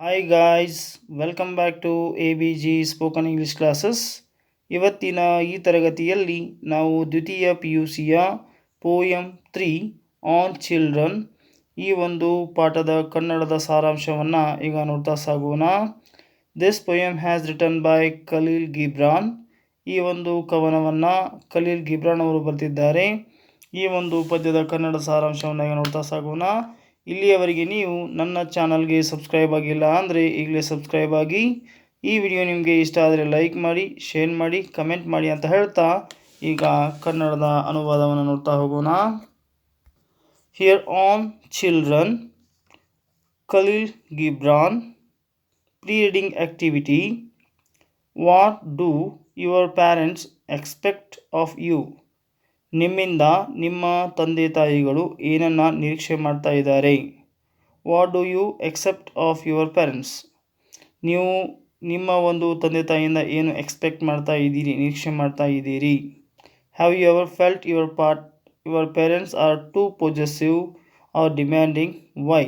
Hi guys welcome back to A B G spoken English classes ಇವತ್ತಿನ ಈ ತರಗತಿಯಲ್ಲಿ ನಾವು ದ್ವಿತೀಯ ಪಿ ಯು ಸಿಯ ಪೋಯಮ್ ತ್ರೀ ಆನ್ ಚಿಲ್ಡ್ರನ್ ಈ ಒಂದು ಪಾಠದ ಕನ್ನಡದ ಸಾರಾಂಶವನ್ನು ಈಗ ನೋಡ್ತಾ ಸಾಗೋಣ. This poem has written by Khalil Gibran ಈ ಒಂದು ಕವನವನ್ನು ಖಲೀಲ್ ಗಿಬ್ರಾನ್ ಅವರು ಬರೆದಿದ್ದಾರೆ. ಈ ಒಂದು ಪದ್ಯದ ಕನ್ನಡ ಸಾರಾಂಶವನ್ನು ಈಗ ನೋಡ್ತಾ ಸಾಗೋಣ. ಇಲ್ಲಿಯವರೆಗೆ ನೀವು ನನ್ನ ಚಾನಲ್ಗೆ ಸಬ್ಸ್ಕ್ರೈಬ್ ಆಗಿಲ್ಲ ಅಂದರೆ ಈಗಲೇ ಸಬ್ಸ್ಕ್ರೈಬ್ ಆಗಿ. ಈ ವಿಡಿಯೋ ನಿಮಗೆ ಇಷ್ಟ ಆದರೆ ಲೈಕ್ ಮಾಡಿ, ಶೇರ್ ಮಾಡಿ, ಕಮೆಂಟ್ ಮಾಡಿ ಅಂತ ಹೇಳ್ತಾ ಈಗ ಕನ್ನಡದ ಅನುವಾದವನ್ನು ನೋಡ್ತಾ ಹೋಗೋಣ. Here on children Khalil Gibran pre reading activity what do your parents expect of you ನಿಮ್ಮಿಂದ ನಿಮ್ಮ ತಂದೆ ತಾಯಿಗಳು ಏನನ್ನು ನಿರೀಕ್ಷೆ ಮಾಡ್ತಾ ಇದ್ದಾರೆ? What do you except of your parents ನೀವು ನಿಮ್ಮ ಒಂದು ತಂದೆ ತಾಯಿಯಿಂದ ಏನು ಎಕ್ಸ್ಪೆಕ್ಟ್ ಮಾಡ್ತಾ ಇದ್ದೀರಿ, ನಿರೀಕ್ಷೆ ಮಾಡ್ತಾ ಇದ್ದೀರಿ? Have you ever felt your part your parents are too possessive or demanding why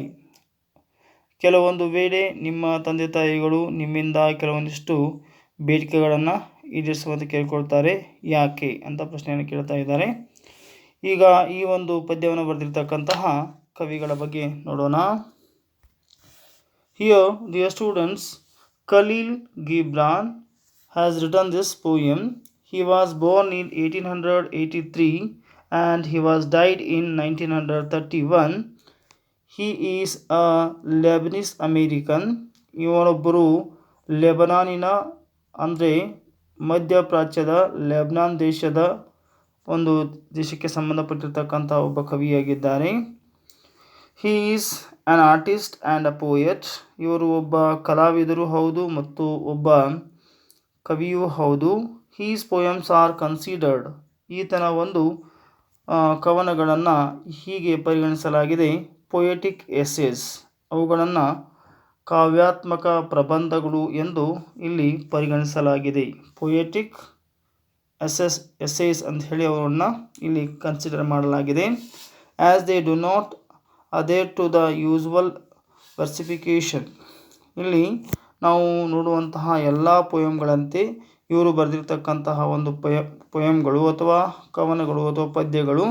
ಕೆಲವೊಂದು ವೇಳೆ ನಿಮ್ಮ ತಂದೆ ತಾಯಿಗಳು ನಿಮ್ಮಿಂದ ಕೆಲವೊಂದಿಷ್ಟು ಬೇಡಿಕೆಗಳನ್ನು ಈಡೇರಿಸುವಂತೆ ಕೇಳ್ಕೊಳ್ತಾರೆ. ಯಾಕೆ ಅಂತ ಪ್ರಶ್ನೆಯನ್ನು ಕೇಳ್ತಾ ಇದ್ದಾರೆ. ಈಗ ಈ ಒಂದು ಪದ್ಯವನ್ನು ಬರೆದಿರ್ತಕ್ಕಂತಹ ಕವಿಗಳ ಬಗ್ಗೆ ನೋಡೋಣ. Here dear students Khalil Gibran has written this poem he was born in 1883 and he was died in 1931 he is a lebanese american. ಇವನೊಬ್ಬರು ಲೆಬನಾನಿನ ಅಂದರೆ ಮಧ್ಯಪ್ರಾಚ್ಯದ ಲೆಬ್ನಾನ್ ದೇಶದ ಒಂದು ದೇಶಕ್ಕೆ ಸಂಬಂಧಪಟ್ಟಿರ್ತಕ್ಕಂಥ ಒಬ್ಬ ಕವಿಯಾಗಿದ್ದಾರೆ. He is an artist and a poet ಇವರು ಒಬ್ಬ ಕಲಾವಿದರು, ಹೌದು, ಮತ್ತು ಒಬ್ಬ ಕವಿಯೂ ಹೌದು. ಹೀಸ್ ಪೋಯಮ್ಸ್ ಆರ್ ಕನ್ಸಿಡರ್ಡ್ ಈತನ ಒಂದು ಕವನಗಳನ್ನು ಹೀಗೆ ಪರಿಗಣಿಸಲಾಗಿದೆ. ಪೊಯೆಟಿಕ್ ಎಸ್ಸೇಸ್ ಅವುಗಳನ್ನು ಕಾವ್ಯಾತ್ಮಕ ಪ್ರಬಂಧಗಳು ಎಂದು ಇಲ್ಲಿ ಪರಿಗಣಿಸಲಾಗಿದೆ. ಪೊಯೆಟಿಕ್ ಎಸ್ಎಸ್ ಎಸ್ಸೇಸ್ ಅಂತ ಹೇಳಿ ಅವರನ್ನು ಇಲ್ಲಿ ಕನ್ಸಿಡರ್ ಮಾಡಲಾಗಿದೆ. As they do not adhere to the usual versification ಇಲ್ಲಿ ನಾವು ನೋಡುವಂತಹ ಎಲ್ಲ ಪೊಯಮ್ಗಳಂತೆ ಇವರು ಬರೆದಿರ್ತಕ್ಕಂತಹ ಒಂದು ಪೊಯ ಪೊಯಮ್ಗಳು ಅಥವಾ ಕವನಗಳು ಅಥವಾ ಪದ್ಯಗಳು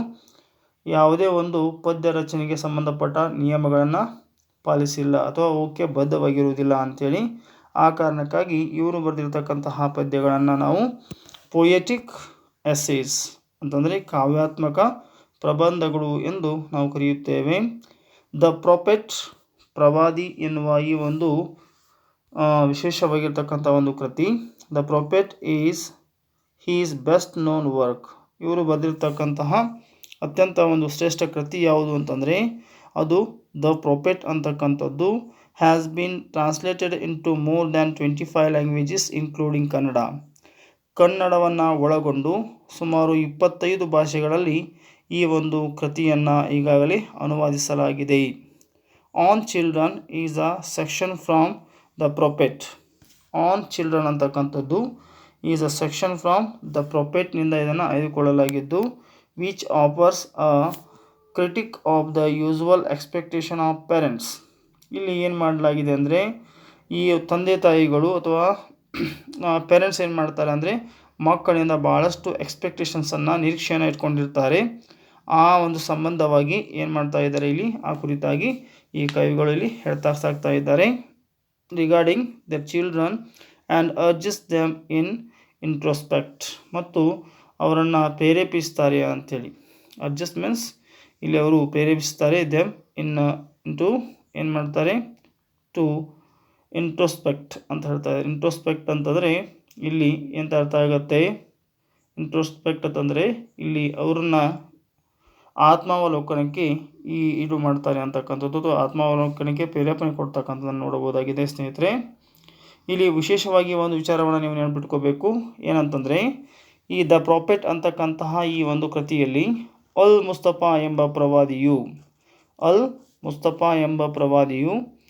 ಯಾವುದೇ ಒಂದು ಪದ್ಯ ರಚನೆಗೆ ಸಂಬಂಧಪಟ್ಟ ನಿಯಮಗಳನ್ನು ಪಾಲಿಸಿಲ್ಲ ಅಥವಾ ಅವಕ್ಕೆ ಬದ್ಧವಾಗಿರುವುದಿಲ್ಲ ಅಂಥೇಳಿ ಆ ಕಾರಣಕ್ಕಾಗಿ ಇವರು ಬರೆದಿರ್ತಕ್ಕಂತಹ ಪದ್ಯಗಳನ್ನು ನಾವು ಪೊಯೆಟಿಕ್ ಎಸ್ಸೇಸ್ ಅಂತಂದರೆ ಕಾವ್ಯಾತ್ಮಕ ಪ್ರಬಂಧಗಳು ಎಂದು ನಾವು ಕರೆಯುತ್ತೇವೆ. ದ ಪ್ರೊಪೆಟ್ ಪ್ರವಾದಿ ಎನ್ನುವ ಈ ಒಂದು ವಿಶೇಷವಾಗಿರ್ತಕ್ಕಂಥ ಒಂದು ಕೃತಿ. The prophet is is best known work ಇವರು ಬರೆದಿರ್ತಕ್ಕಂತಹ ಅತ್ಯಂತ ಒಂದು ಶ್ರೇಷ್ಠ ಕೃತಿ ಯಾವುದು ಅಂತಂದರೆ ಅದು ದ ಪ್ರೊಪೆಟ್ ಅಂತಕ್ಕಂಥದ್ದು has been translated into more than twenty five languages including Kannada. ಕನ್ನಡವನ್ನು ಒಳಗೊಂಡು ಸುಮಾರು ಇಪ್ಪತ್ತೈದು ಭಾಷೆಗಳಲ್ಲಿ ಈ ಒಂದು ಕೃತಿಯನ್ನು ಈಗಾಗಲೇ ಅನುವಾದಿಸಲಾಗಿದೆ. On children is a section from the prophet on children ಅಂತಕ್ಕಂಥದ್ದು is a section from the ಪ್ರೊಪೆಟ್ನಿಂದ ಇದನ್ನು ಆಯ್ದುಕೊಳ್ಳಲಾಗಿದ್ದು which offers a critic of the usual expectation of parents ಇಲ್ಲಿ ಏನು ಮಾಡಲಾಗಿದೆ ಅಂದರೆ, ಈ ತಂದೆ ತಾಯಿಗಳು ಅಥವಾ ಪೇರೆಂಟ್ಸ್ ಏನು ಮಾಡ್ತಾರೆ ಅಂದರೆ, ಮಕ್ಕಳಿಂದ ಭಾಳಷ್ಟು ಎಕ್ಸ್ಪೆಕ್ಟೇಷನ್ಸನ್ನು ನಿರೀಕ್ಷೆಯನ್ನು ಇಟ್ಕೊಂಡಿರ್ತಾರೆ. ಆ ಒಂದು ಸಂಬಂಧವಾಗಿ ಏನು ಮಾಡ್ತಾ ಇದ್ದಾರೆ ಇಲ್ಲಿ? ಆ ಕುರಿತಾಗಿ ಈ ಕವಿಗಳು ಇಲ್ಲಿ ಹೇಳ್ತಾ ಸಾಕ್ತಾ ಇದ್ದಾರೆ. Regarding the children and urges them in introspect ಮತ್ತು ಅವರನ್ನು ಪ್ರೇರೇಪಿಸ್ತಾರೆ ಅಂಥೇಳಿ ಅಡ್ಜಸ್ಟ್ ಮೀನ್ಸ್ ಇಲ್ಲಿ ಅವರು ಪ್ರೇರೇಪಿಸ್ತಾರೆ ದೆಮ್ ಇನ್ ಇಂಟು ಏನು ಮಾಡ್ತಾರೆ? ಟು ಇಂಟ್ರೋಸ್ಪೆಕ್ಟ್ ಅಂತ ಹೇಳ್ತಾರೆ. ಇಂಟ್ರೋಸ್ಪೆಕ್ಟ್ ಅಂತಂದರೆ ಇಲ್ಲಿ ಎಂತ ಅರ್ಥ ಆಗುತ್ತೆ? ಇಂಟ್ರೋಸ್ಪೆಕ್ಟ್ ಅಂತಂದರೆ ಇಲ್ಲಿ ಅವ್ರನ್ನ ಆತ್ಮಾವಲೋಕನಕ್ಕೆ ಈ ಇದು ಮಾಡ್ತಾರೆ ಅಂತಕ್ಕಂಥದ್ದು. ಆತ್ಮಾವಲೋಕನಕ್ಕೆ ಪ್ರೇರೇಪಣೆ ಕೊಡ್ತಕ್ಕಂಥದ್ದನ್ನು ನೋಡಬಹುದಾಗಿದೆ, ಸ್ನೇಹಿತರೆ. ಇಲ್ಲಿ ವಿಶೇಷವಾಗಿ ಒಂದು ವಿಚಾರವನ್ನು ನೀವು ನೆನಪಿಟ್ಕೋಬೇಕು. ಏನಂತಂದರೆ, ಈ ದ ಪ್ರಾಪೆಟ್ ಅಂತಕ್ಕಂತಹ ಈ ಒಂದು ಕೃತಿಯಲ್ಲಿ ಅಲ್ ಮುಸ್ತಫಾ ಎಂಬ ಪ್ರವಾದಿಯು, ಅಲ್ ಮುಸ್ತಫಾ ಎಂಬ ಪ್ರವಾದಿಯು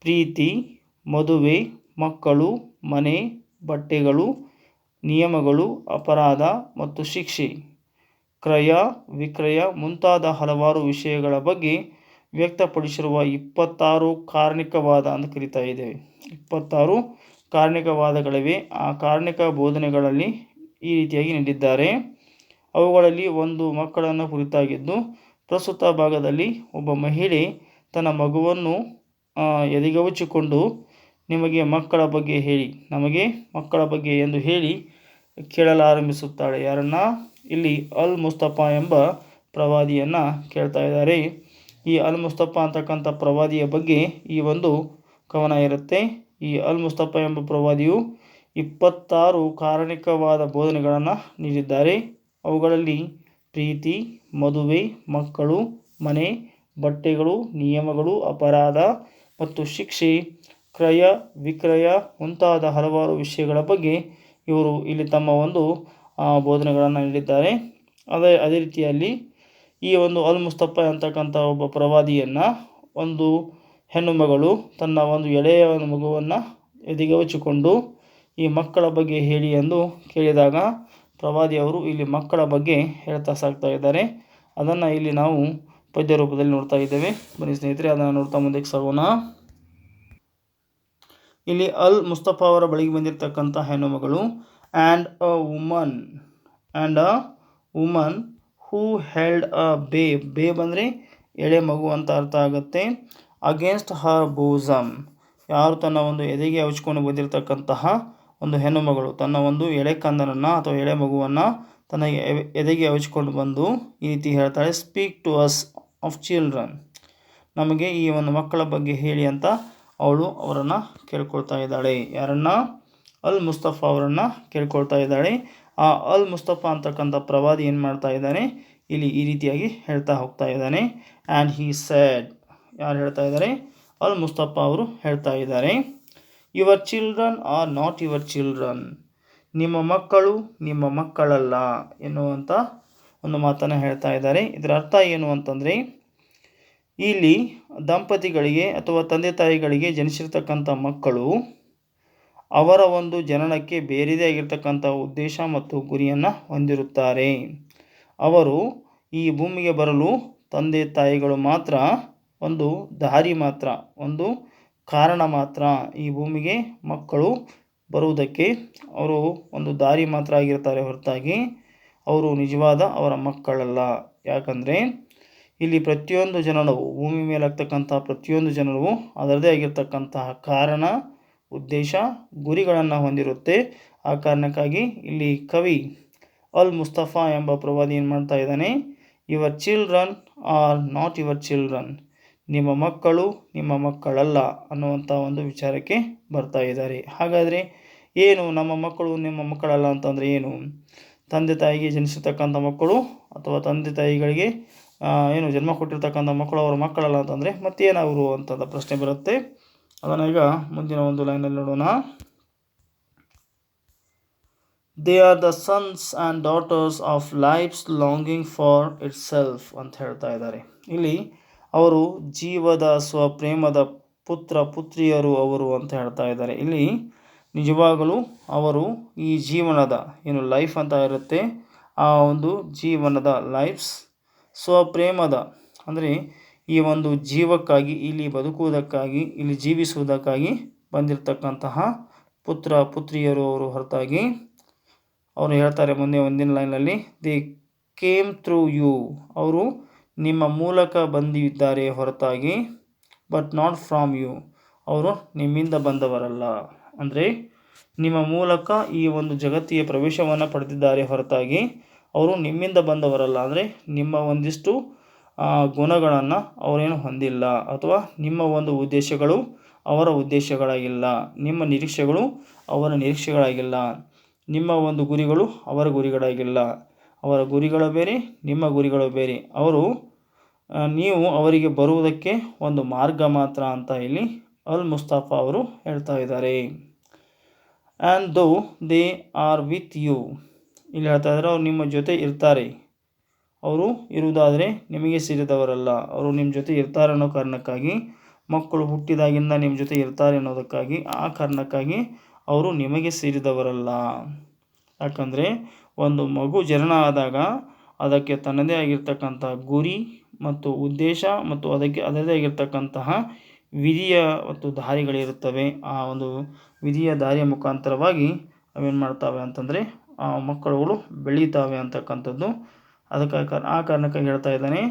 ಪ್ರೀತಿ, ಮದುವೆ, ಮಕ್ಕಳು, ಮನೆ, ಬಟ್ಟೆಗಳು, ನಿಯಮಗಳು, ಅಪರಾಧ ಮತ್ತು ಶಿಕ್ಷೆ, ಕ್ರಯ, ವಿಕ್ರಯ ಮುಂತಾದ ಹಲವಾರು ವಿಷಯಗಳ ಬಗ್ಗೆ ವ್ಯಕ್ತಪಡಿಸಿರುವ ಇಪ್ಪತ್ತಾರು ಕಾರಣಿಕವಾದ ಅಂತ ಕರಿತಾ ಇದೆ. ಇಪ್ಪತ್ತಾರು ಕಾರಣಿಕವಾದಗಳಿವೆ. ಆ ಕಾರಣಿಕ ಬೋಧನೆಗಳಲ್ಲಿ ಈ ರೀತಿಯಾಗಿ ನೀಡಿದ್ದಾರೆ. ಅವುಗಳಲ್ಲಿ ಒಂದು ಮಕ್ಕಳನ್ನು ಕುರಿತಾಗಿದ್ದು, ಪ್ರಸ್ತುತ ಭಾಗದಲ್ಲಿ ಒಬ್ಬ ಮಹಿಳೆ ತನ್ನ ಮಗುವನ್ನು ಎದೆಗವಚಿಕೊಂಡು ನಿಮಗೆ ಮಕ್ಕಳ ಬಗ್ಗೆ ಹೇಳಿ, ನಮಗೆ ಮಕ್ಕಳ ಬಗ್ಗೆ ಎಂದು ಹೇಳಿ ಕೇಳಲಾರಂಭಿಸುತ್ತಾಳೆ. ಯಾರನ್ನ? ಇಲ್ಲಿ ಅಲ್ ಮುಸ್ತಫಾ ಎಂಬ ಪ್ರವಾದಿಯನ್ನು ಕೇಳ್ತಾ ಇದ್ದಾರೆ. ಈ ಅಲ್ ಮುಸ್ತಫಾ ಅಂತಕ್ಕಂಥ ಪ್ರವಾದಿಯ ಬಗ್ಗೆ ಈ ಒಂದು ಕವನ ಇರುತ್ತೆ. ಈ ಅಲ್ ಮುಸ್ತಫಾ ಎಂಬ ಪ್ರವಾದಿಯು ಇಪ್ಪತ್ತಾರು ಕಾರಣಿಕವಾದ ಬೋಧನೆಗಳನ್ನು ನೀಡಿದ್ದಾರೆ. ಅವುಗಳಲ್ಲಿ ಪ್ರೀತಿ, ಮದುವೆ, ಮಕ್ಕಳು, ಮನೆ, ಬಟ್ಟೆಗಳು, ನಿಯಮಗಳು, ಅಪರಾಧ ಮತ್ತು ಶಿಕ್ಷೆ, ಕ್ರಯ, ವಿಕ್ರಯ ಮುಂತಾದ ಹಲವಾರು ವಿಷಯಗಳ ಬಗ್ಗೆ ಇವರು ಇಲ್ಲಿ ತಮ್ಮ ಒಂದು ಬೋಧನೆಗಳನ್ನು ನೀಡಿದ್ದಾರೆ. ಅದೇ ಅದೇ ರೀತಿಯಲ್ಲಿ ಈ ಒಂದು ಅಲ್ ಮುಸ್ತಫ ಅಂತಕ್ಕಂಥ ಒಬ್ಬ ಪ್ರವಾದಿಯನ್ನು, ಒಂದು ಹೆಣ್ಣು ಮಗಳು ತನ್ನ ಒಂದು ಎಳೆಯ ಒಂದು ಮಗುವನ್ನು ಎದೆಗವಚಿಕೊಂಡು ಈ ಮಕ್ಕಳ ಬಗ್ಗೆ ಹೇಳಿ ಎಂದು ಕೇಳಿದಾಗ ಪ್ರವಾದಿಯವರು ಇಲ್ಲಿ ಮಕ್ಕಳ ಬಗ್ಗೆ ಹೇಳ್ತಾ ಸಾಕ್ತಾ ಇದ್ದಾರೆ. ಅದನ್ನು ಇಲ್ಲಿ ನಾವು ಪದ್ಯ ರೂಪದಲ್ಲಿ ನೋಡ್ತಾ ಇದ್ದೇವೆ. ಬನ್ನಿ ಸ್ನೇಹಿತರೆ, ಅದನ್ನು ನೋಡ್ತಾ ಮುಂದಕ್ಕೆ ಸಾಗೋಣ. ಇಲ್ಲಿ ಅಲ್ ಮುಸ್ತಫಾ ಅವರ ಬಳಿಗೆ ಬಂದಿರತಕ್ಕಂಥ ಹೆಣ್ಣು ಮಗಳು and a woman and a woman who held a babe babe ಬಂದರೆ ಎಳೆ ಮಗು ಅಂತ ಅರ್ಥ ಆಗುತ್ತೆ. ಅಗೇನ್ಸ್ಟ್ ಹರ್ ಬೋಸಮ್ ಯಾರು ತನ್ನ ಒಂದು ಎದೆಗೆ ಹಚ್ಕೊಂಡು ಬಂದಿರತಕ್ಕಂತಹ ಒಂದು ಹೆಣ್ಣು ಮಗಳು. ತನ್ನ ಒಂದು ಎಳೆ ಕಂದನನ್ನು ಅಥವಾ ಎಳೆ ಮಗುವನ್ನು ತನ್ನ ಎದೆಗೆ ಹಚ್ಕೊಂಡು ಬಂದು ಈ ರೀತಿ ಹೇಳ್ತಾಳೆ speak to us of children ನಮಗೆ ಈ ಒಂದು ಮಕ್ಕಳ ಬಗ್ಗೆ ಹೇಳಿ ಅಂತ ಅವಳು ಅವರನ್ನು ಕೇಳ್ಕೊಳ್ತಾ ಇದ್ದಾಳೆ. ಯಾರನ್ನ? ಅಲ್ ಮುಸ್ತಫಾ ಅವರನ್ನು ಕೇಳ್ಕೊಳ್ತಾ ಇದ್ದಾಳೆ. ಆ ಅಲ್ ಮುಸ್ತಫಾ ಅಂತಕ್ಕಂಥ ಪ್ರವಾದಿ ಏನು ಮಾಡ್ತಾ ಇದ್ದಾನೆ? ಇಲ್ಲಿ ಈ ರೀತಿಯಾಗಿ ಹೇಳ್ತಾ ಹೋಗ್ತಾ ಇದ್ದಾನೆ. ಆ್ಯಂಡ್ ಹೀ ಸ್ಯಾಡ್ ಯಾರು ಹೇಳ್ತಾ ಇದ್ದಾರೆ? ಅಲ್ ಮುಸ್ತಫಾ ಅವರು ಹೇಳ್ತಾ ಇದ್ದಾರೆ. Your children are not your children ನಿಮ್ಮ ಮಕ್ಕಳು ನಿಮ್ಮ ಮಕ್ಕಳಲ್ಲ ಎನ್ನುವಂಥ ಒಂದು ಮಾತನ್ನು ಹೇಳ್ತಾ ಇದ್ದಾರೆ. ಇದರ ಅರ್ಥ ಏನು ಅಂತಂದರೆ, ಇಲ್ಲಿ ದಂಪತಿಗಳಿಗೆ ಅಥವಾ ತಂದೆ ತಾಯಿಗಳಿಗೆ ಜನಿಸಿರ್ತಕ್ಕಂಥ ಮಕ್ಕಳು ಅವರ ಒಂದು ಜನನಕ್ಕೆ ಬೇರೆದೇ ಆಗಿರ್ತಕ್ಕಂಥ ಉದ್ದೇಶ ಮತ್ತು ಗುರಿಯನ್ನು ಹೊಂದಿರುತ್ತಾರೆ. ಅವರು ಈ ಭೂಮಿಗೆ ಬರಲು ತಂದೆ ತಾಯಿಗಳು ಮಾತ್ರ ಒಂದು ದಾರಿ ಮಾತ್ರ, ಒಂದು ಕಾರಣ ಮಾತ್ರ ಈ ಭೂಮಿಗೆ ಮಕ್ಕಳು ಬರುವುದಕ್ಕೆ ಅವರು ಒಂದು ದಾರಿ ಮಾತ್ರ ಆಗಿರ್ತಾರೆ ಹೊರತಾಗಿ. ಅವರು ನಿಜವಾದ ಅವರ ಮಕ್ಕಳಲ್ಲ. ಯಾಕಂದರೆ ಇಲ್ಲಿ ಪ್ರತಿಯೊಂದು ಜನರು ಭೂಮಿ ಮೇಲೆ ಪ್ರತಿಯೊಂದು ಜನರು ಅದರದೇ ಆಗಿರ್ತಕ್ಕಂತಹ ಕಾರಣ, ಉದ್ದೇಶ, ಗುರಿಗಳನ್ನು ಹೊಂದಿರುತ್ತೆ. ಆ ಕಾರಣಕ್ಕಾಗಿ ಇಲ್ಲಿ ಕವಿ ಅಲ್ ಮುಸ್ತಫಾ ಎಂಬ ಪ್ರವಾದಿ ಏನು ಮಾಡ್ತಾ ಇದ್ದಾನೆ? Your children are not your children ನಿಮ್ಮ ಮಕ್ಕಳು ನಿಮ್ಮ ಮಕ್ಕಳಲ್ಲ ಅನ್ನುವಂಥ ಒಂದು ವಿಚಾರಕ್ಕೆ ಬರ್ತಾ ಇದ್ದಾರೆ. ಹಾಗಾದರೆ ಏನು ನಮ್ಮ ಮಕ್ಕಳು ನಿಮ್ಮ ಮಕ್ಕಳಲ್ಲ ಅಂತಂದರೆ ಏನು? ತಂದೆ ತಾಯಿಗೆ ಜನಿಸಿರ್ತಕ್ಕಂಥ ಮಕ್ಕಳು ಅಥವಾ ತಂದೆ ತಾಯಿಗಳಿಗೆ ಏನು ಜನ್ಮ ಕೊಟ್ಟಿರ್ತಕ್ಕಂಥ ಮಕ್ಕಳು ಅವರ ಮಕ್ಕಳಲ್ಲ ಅಂತಂದರೆ ಅವರು ಅಂತಂದ ಪ್ರಶ್ನೆ ಬರುತ್ತೆ. ಅದನ್ನು ಈಗ ಮುಂದಿನ ಒಂದು ಲೈನಲ್ಲಿ ನೋಡೋಣ. They are the sons and daughters of life's longing for itself ಅಂತ ಹೇಳ್ತಾ ಇದ್ದಾರೆ. ಇಲ್ಲಿ ಅವರು ಜೀವದ ಸ್ವಪ್ರೇಮದ ಪುತ್ರ ಪುತ್ರಿಯರು ಅವರು ಅಂತ ಹೇಳ್ತಾ ಇದ್ದಾರೆ. ಇಲ್ಲಿ ನಿಜವಾಗಲೂ ಅವರು ಈ ಜೀವನದ ಏನು ಲೈಫ್ ಅಂತ ಇರುತ್ತೆ, ಆ ಒಂದು ಜೀವನದ ಲೈಫ್ಸ್ ಸ್ವಪ್ರೇಮದ, ಅಂದರೆ ಈ ಒಂದು ಜೀವಕ್ಕಾಗಿ, ಇಲ್ಲಿ ಬದುಕುವುದಕ್ಕಾಗಿ, ಇಲ್ಲಿ ಜೀವಿಸುವುದಕ್ಕಾಗಿ ಬಂದಿರತಕ್ಕಂತಹ ಪುತ್ರ ಪುತ್ರಿಯರು ಅವರು ಹೊರತಾಗಿ ಅವರು ಹೇಳ್ತಾರೆ ಮುಂದೆ ಒಂದಿನ ಲೈನಲ್ಲಿ ದಿ ಕೇಮ್ ಥ್ರೂ ಯು ಅವರು ನಿಮ್ಮ ಮೂಲಕ ಬಂದಿದ್ದಾರೆ ಹೊರತಾಗಿ ಬಟ್ ನಾಟ್ ಫ್ರಾಮ್ ಯು ಅವರು ನಿಮ್ಮಿಂದ ಬಂದವರಲ್ಲ. ಅಂದರೆ, ನಿಮ್ಮ ಮೂಲಕ ಈ ಒಂದು ಜಗತ್ತಿಗೆ ಪ್ರವೇಶವನ್ನು ಪಡೆದಿದ್ದಾರೆ ಹೊರತಾಗಿ, ಅವರು ನಿಮ್ಮಿಂದ ಬಂದವರಲ್ಲ. ಅಂದರೆ, ನಿಮ್ಮ ಒಂದಿಷ್ಟು ಗುಣಗಳನ್ನು ಅವರೇನು ಹೊಂದಿಲ್ಲ. ಅಥವಾ ನಿಮ್ಮ ಒಂದು ಉದ್ದೇಶಗಳು ಅವರ ಉದ್ದೇಶಗಳಾಗಿಲ್ಲ. ನಿಮ್ಮ ನಿರೀಕ್ಷೆಗಳು ಅವರ ನಿರೀಕ್ಷೆಗಳಾಗಿಲ್ಲ. ನಿಮ್ಮ ಒಂದು ಗುರಿಗಳು ಅವರ ಗುರಿಗಳಾಗಿಲ್ಲ. ಅವರ ಗುರಿಗಳು ಬೇರೆ, ನಿಮ್ಮ ಗುರಿಗಳು ಬೇರೆ. ಅವರು ನೀವು ಅವರಿಗೆ ಬರುವುದಕ್ಕೆ ಒಂದು ಮಾರ್ಗ ಮಾತ್ರ ಅಂತ ಇಲ್ಲಿ ಅಲ್ ಮುಸ್ತಾಫಾ ಅವರು ಹೇಳ್ತಾ ಇದ್ದಾರೆ. And though they are with you ಇಲ್ಲಿ ಹೇಳ್ತಾ ಇದ್ದಾರೆ, ಅವ್ರು ನಿಮ್ಮ ಜೊತೆ ಇರ್ತಾರೆ. ಅವರು ಇರುವುದಾದರೆ ನಿಮಗೆ ಸೇರಿದವರಲ್ಲ. ಅವರು ನಿಮ್ಮ ಜೊತೆ ಇರ್ತಾರೆ ಅನ್ನೋ ಕಾರಣಕ್ಕಾಗಿ, ಮಕ್ಕಳು ಹುಟ್ಟಿದಾಗಿಂದ ನಿಮ್ಮ ಜೊತೆ ಇರ್ತಾರೆ ಅನ್ನೋದಕ್ಕಾಗಿ, ಆ ಕಾರಣಕ್ಕಾಗಿ ಅವರು ನಿಮಗೆ ಸೇರಿದವರಲ್ಲ. ಯಾಕಂದರೆ, ಒಂದು ಮಗು ಜನನ ಆದಾಗ ಅದಕ್ಕೆ ತನ್ನದೇ ಆಗಿರ್ತಕ್ಕಂಥ ಗುರಿ ಮತ್ತು ಉದ್ದೇಶ ಮತ್ತು ಅದಕ್ಕೆ ಅದರದೇ ಆಗಿರ್ತಕ್ಕಂತಹ ವಿಧಿಯ ಮತ್ತು ದಾರಿಗಳಿರುತ್ತವೆ. ಆ ಒಂದು ವಿಧಿಯ ದಾರಿಯ ಮುಖಾಂತರವಾಗಿ ಅವೇನು ಮಾಡ್ತಾವೆ ಅಂತಂದರೆ ಆ ಮಕ್ಕಳುಗಳು ಬೆಳೀತಾವೆ ಅಂತಕ್ಕಂಥದ್ದು. ಅದಕ್ಕೆ ಆ ಕಾರಣಕ್ಕಾಗಿ ಹೇಳ್ತಾ ಇದ್ದಾನೆ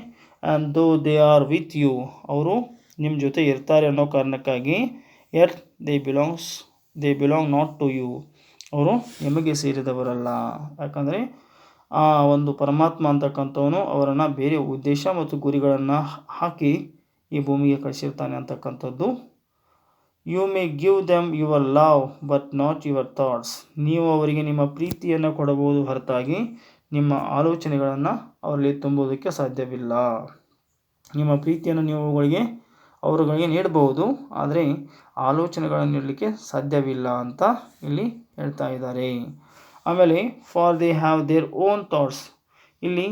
and though they are with you ಅವರು ನಿಮ್ಮ ಜೊತೆ ಇರ್ತಾರೆ ಅನ್ನೋ ಕಾರಣಕ್ಕಾಗಿ yet they belongs they belong not to you ಅವರು ನಿಮಗೆ ಸೇರಿದವರಲ್ಲ. ಯಾಕಂದರೆ ಆ ಒಂದು ಪರಮಾತ್ಮ ಅಂತಕ್ಕಂಥವನು ಅವರನ್ನು ಬೇರೆ ಉದ್ದೇಶ ಮತ್ತು ಗುರಿಗಳನ್ನು ಹಾಕಿ ಈ ಭೂಮಿಗೆ ಕಳಿಸಿರ್ತಾನೆ ಅಂತಕ್ಕಂಥದ್ದು. You may give them your love but not your thoughts ನೀವು ಅವರಿಗೆ ನಿಮ್ಮ ಪ್ರೀತಿಯನ್ನು ಕೊಡಬಹುದು ಹೊರತಾಗಿ ನಿಮ್ಮ ಆಲೋಚನೆಗಳನ್ನು ಅವರಲ್ಲಿ ತುಂಬುವುದಕ್ಕೆ ಸಾಧ್ಯವಿಲ್ಲ. ನಿಮ್ಮ ಪ್ರೀತಿಯನ್ನು ನೀವು ಅವುಗಳಿಗೆ, ಅವರುಗಳಿಗೆ ನೀಡಬಹುದು, ಆದರೆ ಆಲೋಚನೆಗಳನ್ನು ನೀಡಲಿಕ್ಕೆ ಸಾಧ್ಯವಿಲ್ಲ ಅಂತ ಇಲ್ಲಿ ಹೇಳ್ತಾ ಇದ್ದಾರೆ. ಆಮೇಲೆ for they have their own thoughts ಇಲ್ಲಿ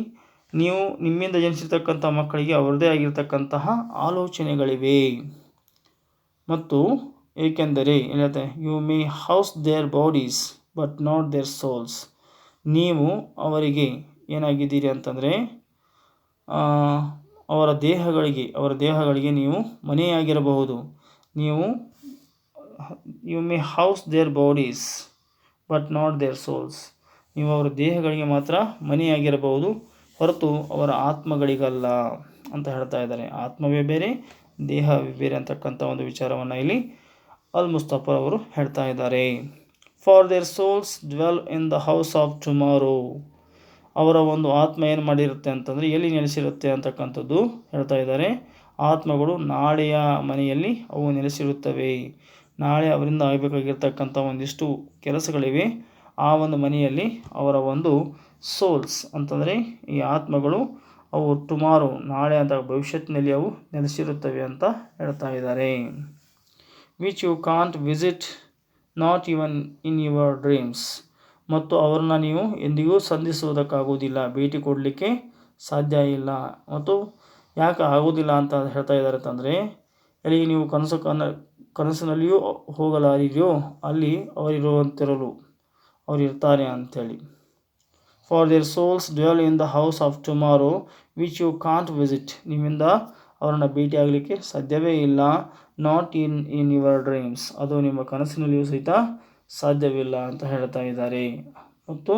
ನೀವು ನಿಮ್ಮಿಂದ ಜನಿಸಿರ್ತಕ್ಕಂಥ ಮಕ್ಕಳಿಗೆ ಅವರದೇ ಆಗಿರ್ತಕ್ಕಂತಹ ಆಲೋಚನೆಗಳಿವೆ. ಮತ್ತು ಏಕೆಂದರೆ ಏನಂತೆ you may house their bodies but not their souls ನೀವು ಅವರಿಗೆ ಏನಾಗಿದ್ದೀರಿ ಅಂತಂದರೆ ಅವರ ದೇಹಗಳಿಗೆ ಅವರ ದೇಹಗಳಿಗೆ ನೀವು ಮನೆಯಾಗಿರಬಹುದು. ನೀವು you may house their bodies but not their souls ನೀವು ಅವರ ದೇಹಗಳಿಗೆ ಮಾತ್ರ ಮನೆಯಾಗಿರಬಹುದು, ಹೊರತು ಅವರ ಆತ್ಮಗಳಿಗಲ್ಲ ಅಂತ ಹೇಳ್ತಾ ಇದ್ದಾರೆ. ಆತ್ಮವೇ ಬೇರೆ, ದೇಹವೇ ಬೇರೆ ಅಂತಕ್ಕಂಥ ಒಂದು ವಿಚಾರವನ್ನು ಇಲ್ಲಿ ಅಲ್ ಮುಸ್ತಫರ್ ಅವರು ಹೇಳ್ತಾ ಇದ್ದಾರೆ. For their souls dwell in the house of tomorrow ಅವರ ಒಂದು ಆತ್ಮ ಏನು ಮಾಡಿರುತ್ತೆ ಅಂತಂದರೆ ಎಲ್ಲಿ ನೆಲೆಸಿರುತ್ತೆ ಅಂತಕ್ಕಂಥದ್ದು ಹೇಳ್ತಾ ಇದ್ದಾರೆ. ಆತ್ಮಗಳು ನಾಳೆಯ ಮನೆಯಲ್ಲಿ ಅವು ನೆಲೆಸಿರುತ್ತವೆ. ನಾಳೆ ಅವರಿಂದ ಆಗಬೇಕಾಗಿರ್ತಕ್ಕಂಥ ಒಂದಿಷ್ಟು ಕೆಲಸಗಳಿವೆ. ಆ ಒಂದು ಮನೆಯಲ್ಲಿ ಅವರ ಒಂದು ಸೋಲ್ಸ್ ಅಂತಂದರೆ ಈ ಆತ್ಮಗಳು, ಅವು ಟುಮಾರೋ ನಾಳೆ ಅಂತ ಭವಿಷ್ಯತ್ತಿನಲ್ಲಿ ಅವು ನೆಲೆಸಿರುತ್ತವೆ ಅಂತ ಹೇಳ್ತಾ ಇದ್ದಾರೆ. Which you can't visit not even in your dreams ಮತ್ತು ಅವ್ರನ್ನ ನೀವು ಎಂದಿಗೂ ಸಂಧಿಸುವುದಕ್ಕಾಗುವುದಿಲ್ಲ. ಭೇಟಿ ಕೊಡಲಿಕ್ಕೆ ಸಾಧ್ಯ ಇಲ್ಲ. ಮತ್ತು ಯಾಕೆ ಆಗೋದಿಲ್ಲ ಅಂತ ಹೇಳ್ತಾ ಇದ್ದಾರೆ ಅಂತಂದರೆ ಎಲ್ಲಿಗೆ ನೀವು ಕನಸು ಕನ, ಕನಸಿನಲ್ಲಿಯೂ ಹೋಗಲಾರಿದೆಯೋ ಅಲ್ಲಿ ಅವರಿರುವಂತಿರಲು ಅವರು ಇರ್ತಾರೆ ಅಂಥೇಳಿ. For their souls dwell in the house of tomorrow which you can't visit ನಿಮ್ಮಿಂದ ಅವರನ್ನು ಭೇಟಿಯಾಗಲಿಕ್ಕೆ ಸಾಧ್ಯವೇ ಇಲ್ಲ. Not in in your dreams ಅದು ನಿಮ್ಮ ಕನಸಿನಲ್ಲಿಯೂ ಸಹಿತ ಸಾಧ್ಯವಿಲ್ಲ ಅಂತ ಹೇಳ್ತಾ ಇದ್ದಾರೆ. ಮತ್ತು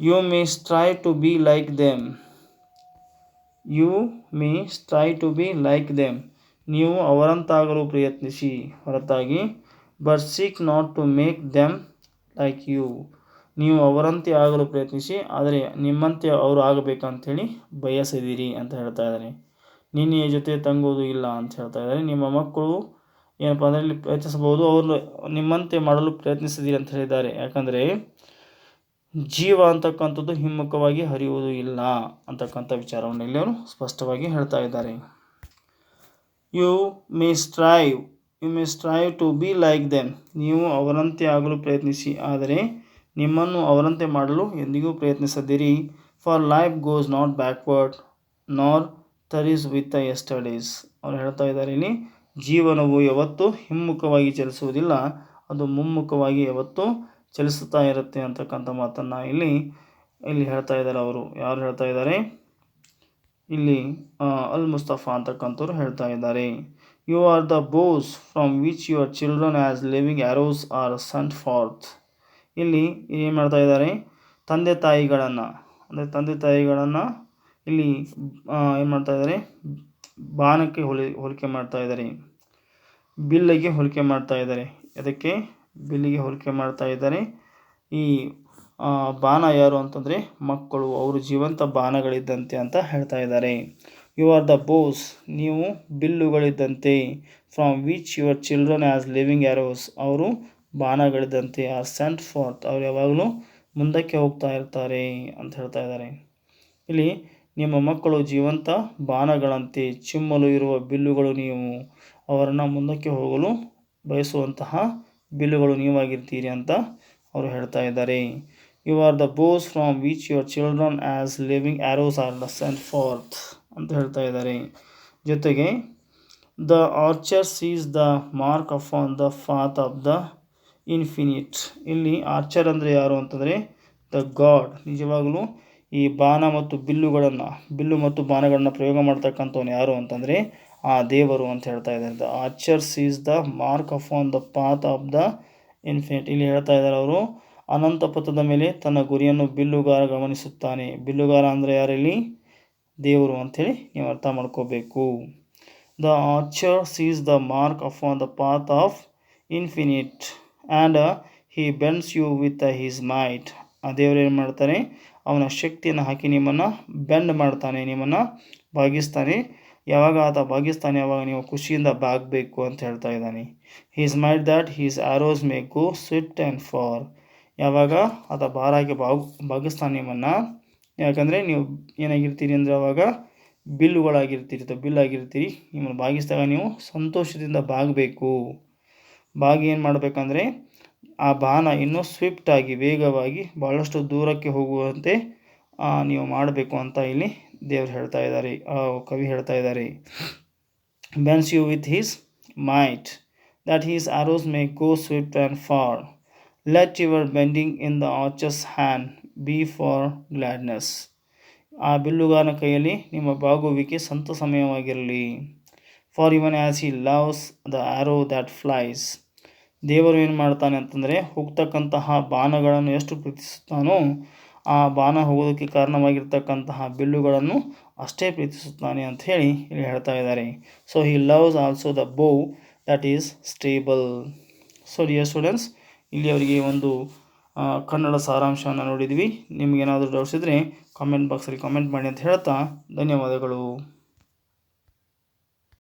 you may strive to be like them you may strive to be like them ನೀವು ಅವರಂತಾಗಲು ಪ್ರಯತ್ನಿಸಿ, ಹೊರತಾಗಿ. But seek not to make them like you. ನೀವು ಅವರಂತೆ ಆಗಲು ಪ್ರಯತ್ನಿಸಿ, ಆದರೆ ನಿಮ್ಮಂತೆ ಅವರು ಆಗಬೇಕಂಥೇಳಿ ಬಯಸಿದಿರಿ ಅಂತ ಹೇಳ್ತಾ ಇದ್ದಾರೆ. ನಿನ್ನೆಯ ಜೊತೆ ತಂಗುವುದು ಇಲ್ಲ ಅಂತ ಹೇಳ್ತಾ ಇದ್ದಾರೆ. ನಿಮ್ಮ ಮಕ್ಕಳು ಏನಪ್ಪ ಅಂದರೆ ಇಲ್ಲಿ ಪ್ರಯತ್ನಿಸಬಹುದು, ಅವರು ನಿಮ್ಮಂತೆ ಮಾಡಲು ಪ್ರಯತ್ನಿಸಿದಿರಿ ಅಂತ ಹೇಳಿದ್ದಾರೆ. ಯಾಕಂದರೆ ಜೀವ ಅಂತಕ್ಕಂಥದ್ದು ಹಿಮ್ಮುಖವಾಗಿ ಹರಿಯುವುದು ಇಲ್ಲ ಅಂತಕ್ಕಂಥ ವಿಚಾರವನ್ನು ಇಲ್ಲಿ ಅವರು ಸ್ಪಷ್ಟವಾಗಿ ಹೇಳ್ತಾ ಇದ್ದಾರೆ. You may strive you may strive to be like them ನೀವು ಅವರಂತೆ ಆಗಲು ಪ್ರಯತ್ನಿಸಿ. ಆದರೆ ನಿಮ್ಮನ್ನು ಅವರಂತೆ ಮಾಡಲು ಎಂದಿಗೂ ಪ್ರಯತ್ನಿಸದಿರಿ. For life goes not backward nor tarries with the yesterdays ಅವ್ರು ಹೇಳ್ತಾ ಇದ್ದಾರೆ ಇಲ್ಲಿ, ಜೀವನವು ಯಾವತ್ತೂ ಹಿಮ್ಮುಖವಾಗಿ ಚಲಿಸುವುದಿಲ್ಲ. ಅದು ಮುಮ್ಮುಖವಾಗಿ ಯಾವತ್ತೂ ಚಲಿಸುತ್ತಾ ಇರುತ್ತೆ ಅಂತಕ್ಕಂಥ ಮಾತನ್ನು ಇಲ್ಲಿ ಇಲ್ಲಿ ಹೇಳ್ತಾ ಇದ್ದಾರೆ ಅವರು. ಯಾರು ಹೇಳ್ತಾ ಇದ್ದಾರೆ? ಇಲ್ಲಿ ಅಲ್ ಮುಸ್ತಫಾ ಅಂತಕ್ಕಂಥವ್ರು ಹೇಳ್ತಾ ಇದ್ದಾರೆ. You are the bows from which your children as living arrows are sent forth ಇಲ್ಲಿ ಏನು ಮಾಡ್ತಾ ಇದ್ದಾರೆ? ತಂದೆ ತಾಯಿಗಳನ್ನು, ಅಂದರೆ ತಂದೆ ತಾಯಿಗಳನ್ನು ಇಲ್ಲಿ ಏನು ಮಾಡ್ತಾ ಇದ್ದಾರೆ? ಬಾಣಕ್ಕೆ ಹೋಲಿ, ಹೋಲಿಕೆ ಮಾಡ್ತಾ ಇದ್ದಾರೆ. ಬಿಲ್ಲಿಗೆ ಹೋಲಿಕೆ ಮಾಡ್ತಾ ಇದ್ದಾರೆ. ಅದಕ್ಕೆ ಬಿಲ್ಲಿಗೆ ಹೋಲಿಕೆ ಮಾಡ್ತಾ ಇದ್ದಾರೆ. ಈ ಬಾಣ ಯಾರು ಅಂತಂದರೆ, ಮಕ್ಕಳು ಅವರು ಜೀವಂತ ಬಾಣಗಳಿದ್ದಂತೆ ಅಂತ ಹೇಳ್ತಾ ಇದ್ದಾರೆ. ಯು ಆರ್ ದ ಬೋಸ್ ನೀವು ಬಿಲ್ಲುಗಳಿದ್ದಂತೆ. From which your children as living arrows ಅವರು ಬಾಣಗಳಿದ್ದಂತೆ ಆರ್ ಸೆಂಟ್ ಫಾರ್ತ್ ಅವ್ರು ಯಾವಾಗಲೂ ಮುಂದಕ್ಕೆ ಹೋಗ್ತಾ ಇರ್ತಾರೆ ಅಂತ ಹೇಳ್ತಾ ಇದ್ದಾರೆ. ಇಲ್ಲಿ, ನಿಮ್ಮ ಮಕ್ಕಳು ಜೀವಂತ ಬಾಣಗಳಂತೆ ಚಿಮ್ಮಲು ಇರುವ ಬಿಲ್ಲುಗಳು ನೀವು. ಅವರನ್ನು ಮುಂದಕ್ಕೆ ಹೋಗಲು ಬಯಸುವಂತಹ ಬಿಲ್ಲುಗಳು ನೀವಾಗಿರ್ತೀರಿ ಅಂತ ಅವರು ಹೇಳ್ತಾ ಇದ್ದಾರೆ. You are the bows from which your children as living arrows are the sent forth ಅಂತ ಹೇಳ್ತಾ ಇದ್ದಾರೆ. ಜೊತೆಗೆ the archer sees the mark upon the path of the infinite ಇಲ್ಲಿ ಆರ್ಚರ್ ಅಂದರೆ ಯಾರು ಅಂತಂದರೆ ದ ಗಾಡ್ ನಿಜವಾಗಲೂ ಈ ಬಾಣ ಮತ್ತು ಬಿಲ್ಲುಗಳನ್ನು, ಬಿಲ್ಲು ಮತ್ತು ಬಾಣಗಳನ್ನು ಪ್ರಯೋಗ ಮಾಡ್ತಕ್ಕಂಥವ್ನು ಯಾರು ಅಂತಂದರೆ, ಆ ದೇವರು ಅಂತ ಹೇಳ್ತಾ ಇದ್ದಾರೆ. The archers is the mark upon the path of the infinite ಇಲ್ಲಿ ಹೇಳ್ತಾ ಇದ್ದಾರೆ ಅವರು ಅನಂತ ಪಥದ ಮೇಲೆ ತನ್ನ ಗುರಿಯನ್ನು ಬಿಲ್ಲುಗಾರ ಗಮನಿಸುತ್ತಾನೆ. ಬಿಲ್ಲುಗಾರ ಅಂದರೆ ಯಾರಲ್ಲಿ? ದೇವರು ಅಂಥೇಳಿ ನೀವು ಅರ್ಥ ಮಾಡ್ಕೋಬೇಕು. The archer sees the mark upon the path of infinite and he bends you with his might ಆ ದೇವರು ಏನು ಮಾಡ್ತಾನೆ? ಅವನ ಶಕ್ತಿಯನ್ನು ಹಾಕಿ ನಿಮ್ಮನ್ನು ಬೆಂಡ್ ಮಾಡ್ತಾನೆ, ನಿಮ್ಮನ್ನು ಭಾಗಿಸ್ತಾನೆ ಯಾವಾಗ ಆತ ಭಾಗಿಸ್ತಾನೆ ಯಾವಾಗ ನೀವು ಖುಷಿಯಿಂದ ಬಾಗಬೇಕು ಅಂತ ಹೇಳ್ತಾ ಇದ್ದಾನೆ. His might that his arrows may go swift and far ಯಾವಾಗ? ಆತ ಬಾರಾಗಿ ಬಾಗ್ ಬಾಗಿಸ್ತಾನೆ ನಿಮ್ಮನ್ನು. ಯಾಕಂದರೆ ನೀವು ಏನಾಗಿರ್ತೀರಿ ಅಂದರೆ ಅವಾಗ ಬಿಲ್ಲುಗಳಾಗಿರ್ತೀರಿ, ಅಥವಾ ಬಿಲ್ ಆಗಿರ್ತೀರಿ ನಿಮ್ಮನ್ನು ಬಾಗಿಸಿದಾಗ ನೀವು ಸಂತೋಷದಿಂದ ಬಾಗಬೇಕು. ಬಾಗಿ ಏನು ಮಾಡಬೇಕಂದ್ರೆ ಆ ಬಾಣ ಇನ್ನೂ ಸ್ವಿಫ್ಟಾಗಿ ವೇಗವಾಗಿ ಭಾಳಷ್ಟು ದೂರಕ್ಕೆ ಹೋಗುವಂತೆ ನೀವು ಮಾಡಬೇಕು ಅಂತ ಇಲ್ಲಿ ದೇವರು ಹೇಳ್ತಾ ಇದ್ದಾರೆ ಕವಿ ಹೇಳ್ತಾ ಇದ್ದಾರೆ. Bends you with his might that his arrows may go swift and far. Let your bending in the archer's hand be for gladness. ಆ ಬಿಲ್ಲುಗಾರನ ಕೈಯಲ್ಲಿ ನಿಮ್ಮ ಬಾಗುವಿಕೆ ಸಂತ ಸಮಯವಾಗಿರಲಿ. For even as he loves the arrow that flies ದೇವರು ಏನು ಮಾಡ್ತಾನೆ ಅಂತಂದರೆ ಹೋಗ್ತಕ್ಕಂತಹ ಬಾಣಗಳನ್ನು ಎಷ್ಟು ಪ್ರೀತಿಸುತ್ತಾನೋ ಆ ಬಾಣ ಹೋಗೋದಕ್ಕೆ ಕಾರಣವಾಗಿರ್ತಕ್ಕಂತಹ ಬಿಲ್ಲುಗಳನ್ನು ಅಷ್ಟೇ ಪ್ರೀತಿಸುತ್ತಾನೆ ಅಂತ ಹೇಳಿ ಇಲ್ಲಿ ಹೇಳ್ತಾ ಇದ್ದಾರೆ. So he loves also the bow that is stable so dear students ಇಲ್ಲಿ ಅವರಿಗೆ ಒಂದು ಕನ್ನಡ ಸಾರಾಂಶವನ್ನು ನೋಡಿದ್ವಿ. ನಿಮಗೇನಾದರೂ ಡೌಟ್ಸ್ ಇದ್ದರೆ ಕಾಮೆಂಟ್ ಬಾಕ್ಸಲ್ಲಿ ಕಾಮೆಂಟ್ ಮಾಡಿ ಅಂತ ಹೇಳ್ತಾ ಧನ್ಯವಾದಗಳು.